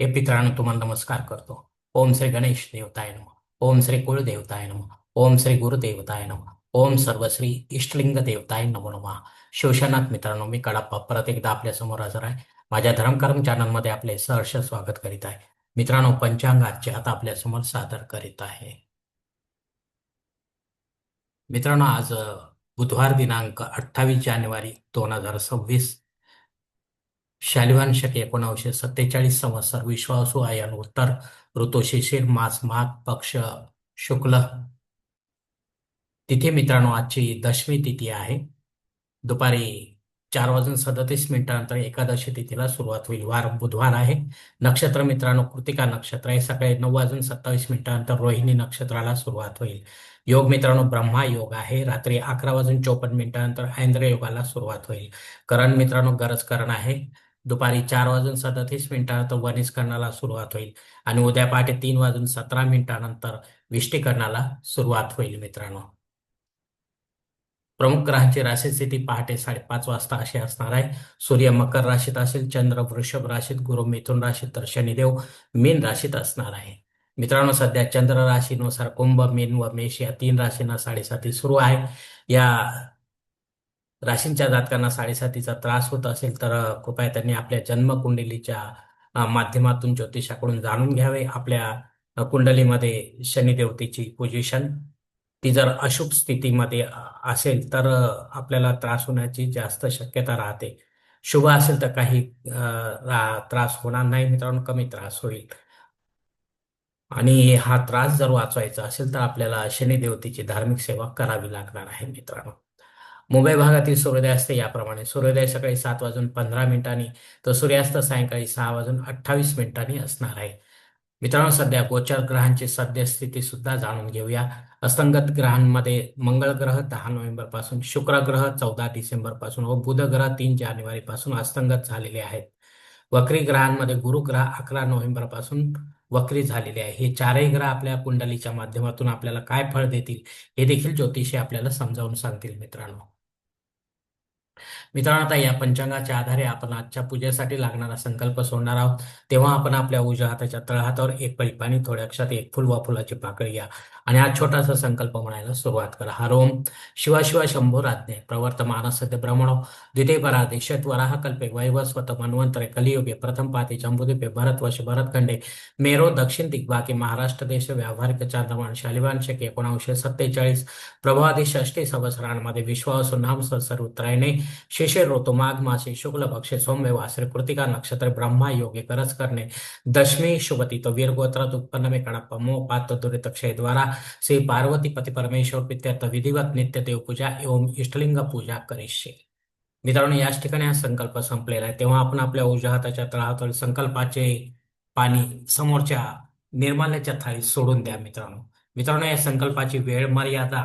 हे पितरांनो तुम्हाला नमस्कार करतो. ओम श्री गणेश देवताय नम. ओम श्री कुळदेवताय नम. ओम श्री गुरुदेवताय नम. ओम सर्वश्री इष्टलिंग देवताय नमो नमा. शिवशनाथ मित्रांनो मी कडाप्पा परत एकदा आपल्यासमोर हजर आहे. माझ्या धर्मकर्म चॅनलमध्ये आपले सहर्ष स्वागत करीत आहे. मित्रांनो पंचांग आजचे आता आपल्यासमोर सादर करीत आहे. मित्रांनो आज बुधवार दिनांक अठ्ठावीस जानेवारी दोन हजार सव्वीस शालिवान शके एकोणावीसशे सत्तेचाळीस संवत्सर विश्वासू आयन. उत्तर ऋतू शिशिर मास माघ पक्ष शुक्ल. तिथे मित्रांनो आजची दशमी तिथी आहे. दुपारी चार वाजून सदतीस मिनिटानंतर एकादशी तिथीला सुरुवात होईल. वार बुधवार आहे. नक्षत्र मित्रांनो कृतिका नक्षत्र आहे. सकाळी नऊ वाजून सत्तावीस मिनिटानंतर रोहिणी नक्षत्राला सुरुवात होईल. योग मित्रांनो ब्रह्मा योग आहे. रात्री अकरा वाजून चोपन्न मिनिटानंतर ऐंद्र योगाला सुरुवात होईल. करण मित्रांनो गरज करण आहे. दुपारी चार वाजून सदतीस मिनिटानंतर वनिष्करणाला सुरुवात होईल आणि उद्या पहाटे तीन वाजून सतरा मिनिटानंतर विष्टीकरणाला सुरुवात होईल मित्रांनो. प्रमुख ग्रहांची राशी स्थिती पहाटे साडेपाच वाजता अशी असणार आहे. सूर्य मकर राशीत असेल चंद्र वृषभ राशीत गुरु मिथुन राशीत तर शनिदेव मीन राशीत असणार आहे. मित्रांनो सध्या चंद्र राशीनुसार कुंभ मीन व मेष या तीन राशींना साडेसाती सुरू आहे. या राशींच्या जातकांना साडेसातीचा त्रास होत असेल तर कृपया त्यांनी आपल्या जन्मकुंडलीच्या माध्यमातून ज्योतिषाकडून जाणून घ्यावे. आपल्या कुंडलीमध्ये शनिदेवतेची पोझिशन ती जर अशुभ स्थितीमध्ये असेल तर आपल्याला त्रास होण्याची जास्त शक्यता राहते. शुभ असेल तर काही त्रास होणार नाही मित्रांनो कमी त्रास होईल. आणि हा त्रास जर वाचवायचा असेल तर आपल्याला शनिदेवतेची धार्मिक सेवा करावी लागणार आहे मित्रांनो. मुंबई भागातील सूर्योदय असते याप्रमाणे. सूर्योदय सकाळी सात वाजून पंधरा मिनिटांनी तर सूर्यास्त सायंकाळी सहा वाजून अठ्ठावीस मिनिटांनी असणार आहे. मित्रांनो सध्या गोचर ग्रहांची सद्यस्थिती सुद्धा जाणून घेऊया. असंगत ग्रहांमध्ये मंगळ ग्रह दहा नोव्हेंबरपासून शुक्र ग्रह चौदा डिसेंबरपासून व बुध ग्रह तीन जानेवारी पासून अस्तंगत झालेले आहेत. वक्री ग्रहांमध्ये गुरु ग्रह अकरा नोव्हेंबरपासून वक्री झालेले आहे. हे चारही ग्रह आपल्या कुंडलीच्या माध्यमातून आपल्याला काय फळ देतील हे देखील ज्योतिषी आपल्याला समजावून सांगतील मित्रांनो. मित्रांनो आता या पंचांगाच्या आधारे आपण आजच्या पूजेसाठी लागणारा संकल्प सोडणार आहोत. तेव्हा आपण आपल्या उजव्या हाताच्या तळहातावर एक पळी पाणी थोड्या एक फुल वा फुलाची पाकळी घ्या. आणि आज छोटासा संकल्प म्हणायला सुरुवात करा. हा रोम शिवा शिवा शंभो राज्ञे. प्रवर्तमान सद्य ब्रह्मणो. द्वितीय परा देशत वराह कल्पे. वैवस्वत मन्वंतरे कलियुगे. प्रथम पाते. जंबुदीपे भरतवर्ष भरतखंडे मेरो दक्षिण दिग्बाकी महाराष्ट्र देश. व्यावहारिक चांद्रमान शालिवान शके. एकोणावीसशे सत्तेचाळीस. प्रभादी षष्टी संवत्सरांमध्ये विश्वास नाम सर्व उत्तरायणे शिशिर ऋतु माघ मासे शुक्ल पक्षे सोम्यवासरे कृतिका नक्षत्र ब्रह्मा योगे करज करणे दशमी शुभती तो वीर गोत्रात उत्पन्न में कड़प्पा मोह पात्र दुरित क्षय द्वारा श्री पार्वती पती परमेश्वर पित्यर्थ विधिवत नित्य देव पूजा एवं इष्टलिंग पूजा करिष्ये. मित्रांनो याच ठिकाणी हा संकल्प संपलेला आहे. तेव्हा आपण आपल्या उजव्या हाताच्या संकल्पाचे पाणी समोरच्या निर्माल्याच्या थाळीत सोडून द्या मित्रांनो. मित्रांनो या संकल्पाची वेळ मर्यादा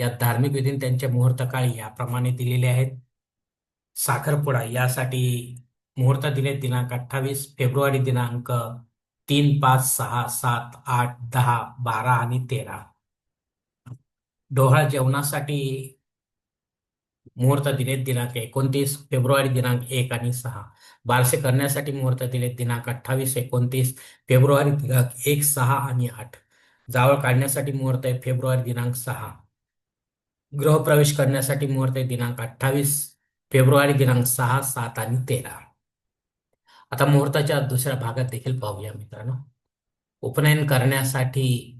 या धार्मिक विधीन त्यांचे मुहूर्तकाळी याप्रमाणे दिलेले आहेत. साखरपुडा यासाठी मुहूर्त दिले दिनांक अठ्ठावीस फेब्रुवारी दिनांक तीन पाच सहा सात आठ दहा बारा आणि तेरा. डोहाळ जेवणासाठी मुहूर्त दिलेत दिनांक एकोणतीस फेब्रुवारी दिनांक एक आणि सहा. बारसे करण्यासाठी मुहूर्त दिलेत दिनांक अठ्ठावीस एकोणतीस फेब्रुवारी दिनांक एक सहा आणि आठ. जावळ काढण्यासाठी मुहूर्त आहे फेब्रुवारी दिनांक सहा. गृहप्रवेश करण्यासाठी मुहूर्त आहे दिनांक अठ्ठावीस फेब्रुवारी दिनांक सहा सात आणि तेरा. आता मुहूर्ताच्या दुसऱ्या भागात देखील पाहूया मित्रांनो. उपनयन करण्यासाठी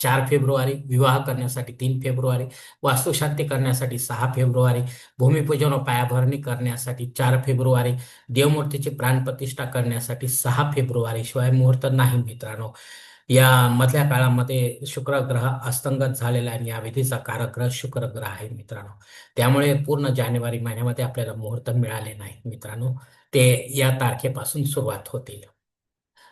चार फेब्रुवारी विवाह करण्यासाठी तीन फेब्रुवारी वास्तुशांती करण्यासाठी सहा फेब्रुवारी भूमिपूजन व पायाभरणी करण्यासाठी चार फेब्रुवारी देवमूर्तीची प्राणप्रतिष्ठा करण्यासाठी सहा फेब्रुवारी शिवाय मुहूर्त नाही मित्रांनो. या मधल्या काळामध्ये शुक्र ग्रह अस्तंगत झालेला आहे आणि या विधीचा कारक ग्रह शुक्र ग्रह आहे मित्रांनो. त्यामुळे पूर्ण जानेवारी महिन्यामध्ये आपल्याला मुहूर्त मिळाले नाही मित्रांनो. ते या तारखेपासून सुरुवात होतील.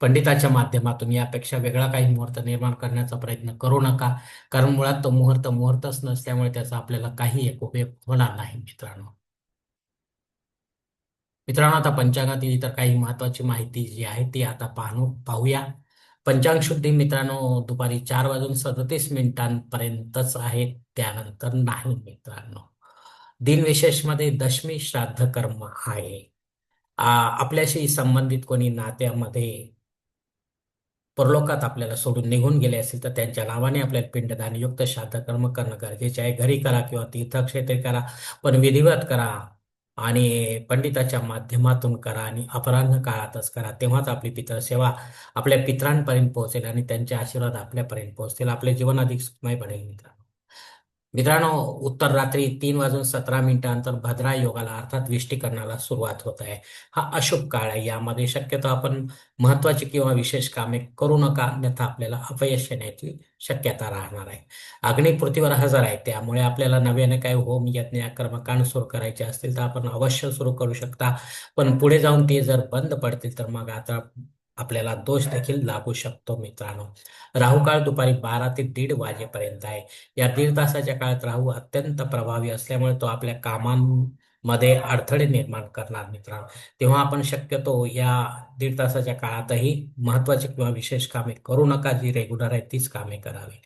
पंडिताच्या माध्यमातून यापेक्षा वेगळा काही मुहूर्त निर्माण करण्याचा प्रयत्न करू नका. कारण मुळात तो मुहूर्त मुहूर्तच नसल्यामुळे त्याचा आपल्याला काही एक उपयोग होणार नाही मित्रांनो. मित्रांनो आता पंचांगातील इतर काही महत्वाची माहिती जी आहे ती आता पाहणू पाहूया. पंचांग शुद्धी मित्रांनो दुपारी चार वाजून सदतीस मिनिटांपर्यंतच आहे. त्यानंतर नाही मित्रांनो. दिनविशेषमध्ये दशमी श्राद्ध कर्म आहे. आपल्याशी संबंधित कोणी नात्यामध्ये परलोकात आपल्याला सोडून निघून गेले असेल तर त्यांच्या नावाने आपल्याला पिंडदानयुक्त श्राद्धकर्म करणं गरजेचे आहे. घरी करा किंवा तीर्थक्षेत्री करा पण विधिवत करा आणि पंडिताच्या माध्यमातून करा आणि अपराह्न काळातच करा. तेव्हाच आपली पितर सेवा आपल्या पित्रांपर्यंत पोहोचेल आणि त्यांचे आशीर्वाद आपल्यापर्यंत पोहोचतील. आपले जीवन अधिक सुखमय बनेल मित्रांनो. मित्रांनो उत्तर रात्री तीन वाजून सतरा मिनिटांनंतर भद्रा योगाला अर्थात विष्टीकरणाला सुरुवात होत आहे. हा अशुभ काळ आहे. यामध्ये शक्यतो आपण महत्वाची किंवा विशेष कामे करू नका अन्यथा आपल्याला अपयश येण्याची शक्यता राहणार आहे. अग्नी पृथ्वीवर हजर आहे. त्यामुळे आपल्याला नव्याने काही होम यज्ञ कर्मकांड सुरू करायचे असतील तर आपण अवश्य सुरू करू शकता. पण पुढे जाऊन ते जर बंद पडतील तर मग आता आपल्याला दोष देखील लागू शकतो मित्रांनो. राहू काळ दुपारी बारा ते दीड वाजेपर्यंत आहे. या दीड तासाच्या काळात राहू अत्यंत प्रभावी असल्यामुळे तो आपल्या कामांमध्ये अडथळे निर्माण करणार मित्रांनो. तेव्हा आपण शक्यतो या दीड तासाच्या काळातही महत्वाची किंवा विशेष कामे करू नका. जी रेग्युलर आहे तीच कामे करावी.